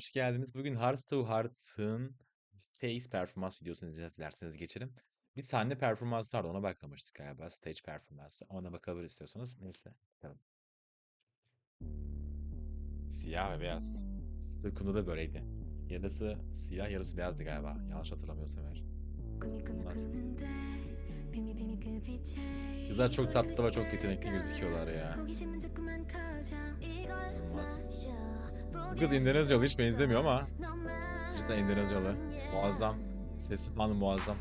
hoş geldiniz. Bugün Hearts to Hearts'ın Face performans videosunu izleyeceğiz. Dilerseniz geçelim. Bir sahne performansı vardı. Ona bakmamıştık galiba. Stage performansı. Ona bakabilir istiyorsanız. Neyse. Bakalım. Siyah ve beyaz. Stukunda da böyleydi. Yarısı siyah, yarısı beyazdı galiba. Yanlış hatırlamıyorsam eğer. Olmaz. Kızlar çok tatlı ve çok yetenekli gözüküyorlar ya. Bu kız Endonezyalı hiç benzemiyor ama cidden Endonezyalı. Muazzam. Sesi falan muazzam.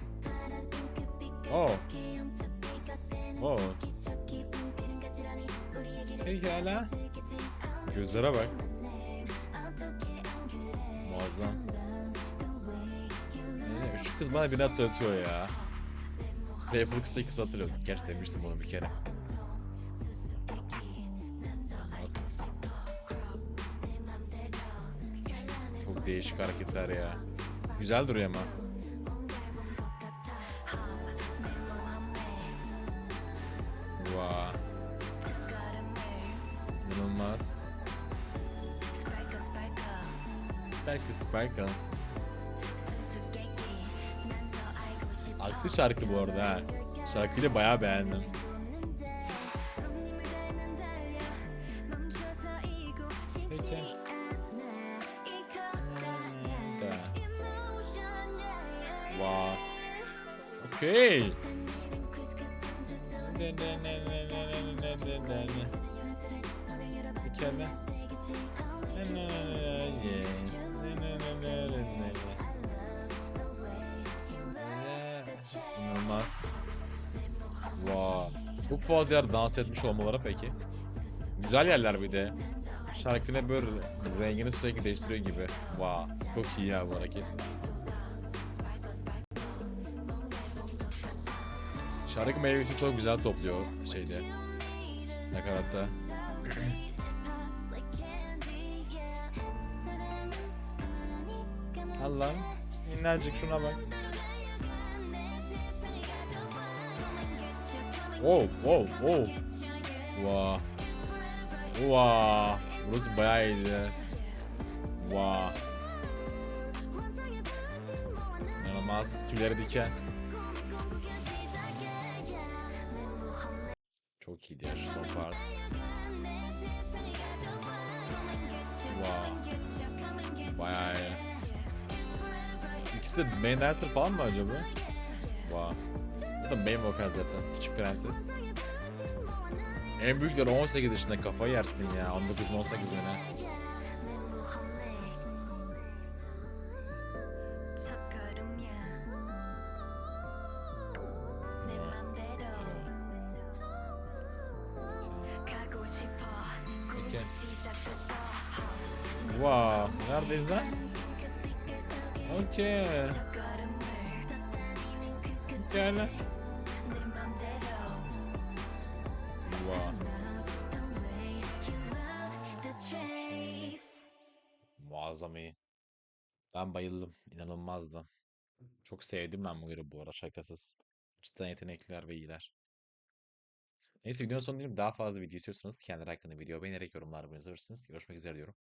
Oh. Oh. Pekala. Gözlere bak. Muazzam. Ee, Şu kız bana bir atlatıyor ya. Playflux'taki kızı hatırlıyorum. Gerçi demiştim bunu bir kere. Çok değişik hareketler ya. Güzel duruyor ama. Vaa. İnanılmaz. Belki Sparkle. Aklı şarkı bu arada ha. Şarkıyı bayağı beğendim. Ne ne. Ne. İnanılmaz. Vay. Çok fazla yer dans etmiş olmaları peki. Güzel yerler bir de. Şarkının böyle rengini sürekli değiştiriyor gibi. Vay. Çok iyi ya bu hareket. Şarkı meyvesi çok güzel topluyor şeyde. Nakaratta. Allah. Minnacık şuna bak. Wow, wow, wow. Vaa. Vaa. Burası bayağı iyiydi. Vaa. İnanılmaz. Tüyleri diken. Çok iyiydi ya şu son part. Vaa. Bayağı iyi. İkisi de main dancer falan mı acaba? Vaa. Bu da main vokal zaten. Küçük prenses. En büyükleri 18 yaşında kafayı yersin ya. 19 mu 18 mi ne? Peki. Wow. Neredeyiz lan? Okey. Pekala. Wow. Muazzam iyi. Ben bayıldım. İnanılmazdı. Çok sevdim ben bu grubu bu ara şakasız. Cidden yetenekliler ve iyiler. Neyse videonun sonuna değilim. Daha fazla video istiyorsanız kendileri hakkında video beğenerek yorumlar bırakırsınız. Görüşmek üzere diyorum.